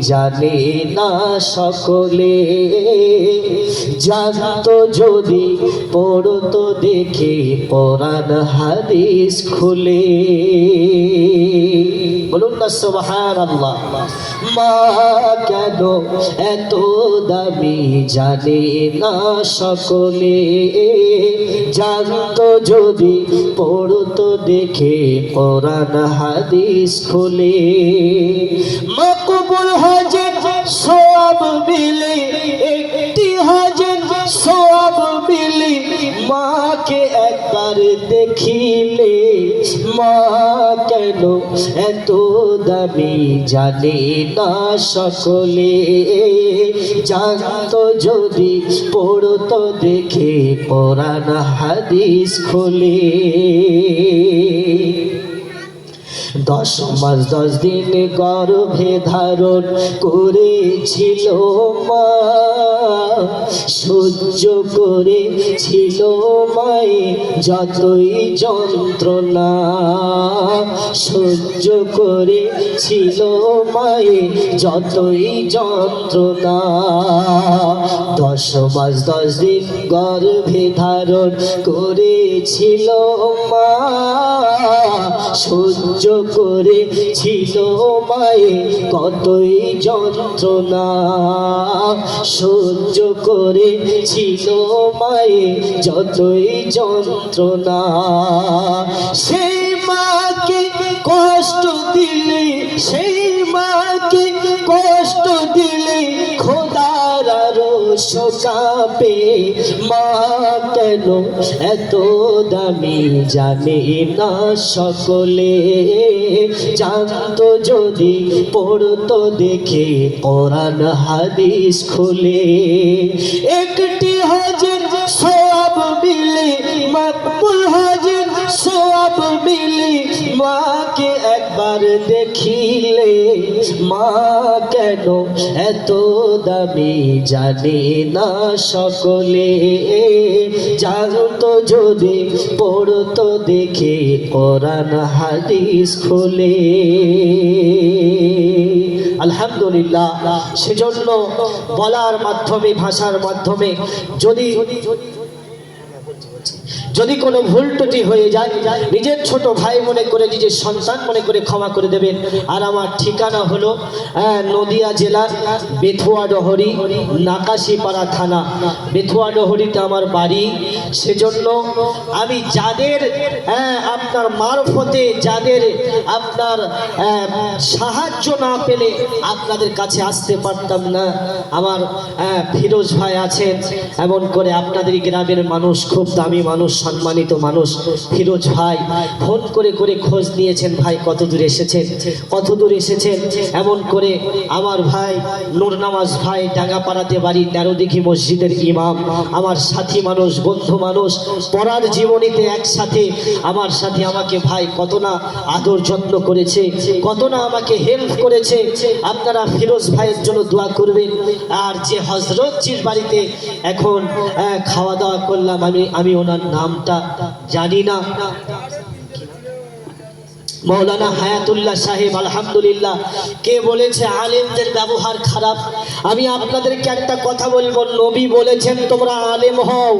জানে না সকলে। জানত যদি, পড়তো দেখে পরাণ হাদিস খুলে। বলুন না সোহার আল্লাহ মা কেন এত দামি জানে না সকলে? জানত যদি, পড়তো দেখে কোরআন, হাদিস খুলে। হাজের সব মিলে একটি হাজের সব মিলে মাকে একবার দেখিলে। মা কেন এত দামি জানে না সকলে? জানতো যদি পড়তো দেখে, কোরআন হাদিস খুলে। দশ মাস, দশ দিন গর্ভে ধারণ করেছিল মা। সহ্য করেছিল মায়ে যতই যন্ত্রণা। সহ্য করেছিল মায়ে যতই যন্ত্রণা। মাস দশ দিন গর্ভে ধারণ করেছিল মা। সহ্য করেছিল মায়ে, কতই যন্ত্রণা। সহ্য করেছিল মায়ে, যতই যন্ত্রণা। সেই মাকে কষ্ট দিলে, সেই শোকাপে মা কেন এত দামি জানে না সকলে? জানতো যদি পড়তো দেখে কোরআন, হাদিস খুলে। একটি হাজির সব মিলে, মকবুল হাজির সব মিলে মাকে একবার দেখিলে, মা কেন এত দামি জানে না সকলে? জানতো যদি, পড়তো দেখে, কোরআন, হাদিস খুলে। আলহামদুলিল্লাহ, সেজন্য বলার মাধ্যমে, ভাষার মাধ্যমে, যদি যদি কোনো ভুল ত্রুটি হয়ে যায়, নিজের ছোট ভাই মনে করে, নিজের সন্তান মনে করে ক্ষমা করে দেবেন আর আমার ঠিকানা হলো নদিয়া জেলার বেথুয়া ডহরি, নাকাশিপাড়া থানা। বেথুয়া ডহরিতে আমার বাড়ি। সেজন্য আমি যাদের আপনার মারফতে, যাদের আপনার সাহায্য না পেলে আপনাদের কাছে আসতে পারতাম না। আমার ফিরোজ ভাই আছেন, এমন করে আপনাদের গ্রামের মানুষ, খুব দামি মানুষ। সম্মানিত মানুষ। ফিরোজ ভাই, ফোন করে করে খোঁজ নিয়েছেন ভাই, কত দূর এসেছেন? কত দূর এসেছেন? এমন করে আমার ভাই, নূর নামাজ ভাই, ডাঙ্গাপাড়াতে বাড়ি তেরোদিঘি মসজিদের ইমাম, আমার সাথী মানুষ, বন্ধু মানুষ পড়ার জীবনীতে একসাথে আমার সাথে আমাকে ভাই কত না আদর যত্ন করেছে, কত না আমাকে হেল্প করেছে। আপনারা ফিরোজ ভাইয়ের জন্য দোয়া করবেন। আর যে হজরতজির বাড়িতে এখন খাওয়া দাওয়া করলাম, আমি আমি ওনার নামটা জানি না। মৌলানা হায়াতুল্লাহ সাহেব আলহামদুলিল্লাহ। কে বলেছে আলেমদের ব্যবহার খারাপ? আমি আপনাদেরকে একটা কথা বলব। নবী বলেছেন, তোমরা আলেম হও।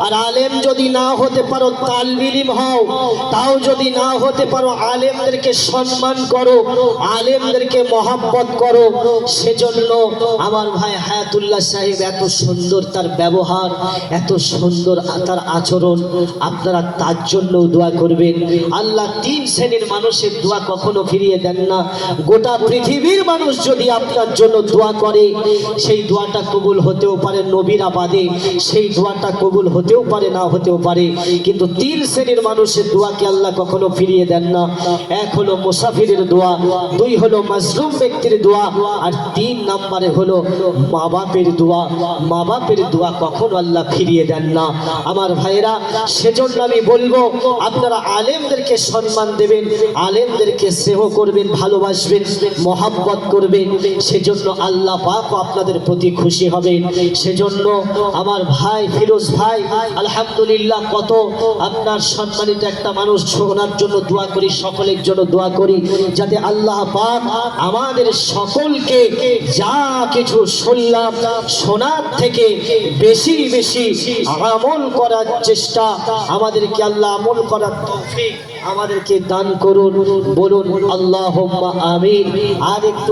আর আলেম যদি না হতে পারো, তালবিলিম হও। তাও যদি না হতে পারো, আলেমদেরকে সম্মান করো, আলেমদেরকে মহাব্বত করো। সেজন্য আমার ভাই হায়াতুল্লাহ সাহেব এত সুন্দর তার ব্যবহার, এত সুন্দর তার আচরণ। আপনারা তার জন্য দোয়া করবেন। আল্লাহ তিন শ্রেণির মানুষের দোয়া কখনো ফিরিয়ে দেন না। গোটা পৃথিবীর মানুষ যদি আপনার জন্য দোয়া করে সেই দোয়াটা কবুল হতেও পারে নবীরা বাদে সেই দোয়াটা কবুল হতেও পারে, না হতেও পারে। কিন্তু তিন শ্রেণির মানুষের দোয়াকে আল্লাহ কখনো ফিরিয়ে দেন না। এক হলো মুসাফিরের দোয়া, দুই হলো মাসরুম ব্যক্তির দোয়া, আর তিন নাম্বারে হলো মা বাপের দোয়া। মা বাপের দোয়া কখনো আল্লাহ ফিরিয়ে দেন না। আমার ভাইয়েরা, সেজন্য আমি বলব, আপনারা আলেমদেরকে সম্মান দেবেন, আলেমদেরকে স্নেহ করবেন, ভালোবাসবেন, মহাব্বত করবেন। সেজন্য আল্লাহ পাক আপনাদের প্রতি খুশি হবেন সেজন্য আমার ভাই ফিরোজ ভাই, আলহামদুলিল্লাহ কত আপনার সম্মানিত একটা মানুষ শোনার জন্য দোয়া করি, সকলের জন্য দোয়া করি, যাতে আল্লাহ পাক আমাদের সকলকে যা কিছু শুনলাম, শোনার থেকে বেশি বেশি আমল করার চেষ্টা আমাদেরকে আল্লাহ আমল করার তৌফিক আমাদেরকে দান করুন, বলুন আল্লাহ আমিন। আর একটু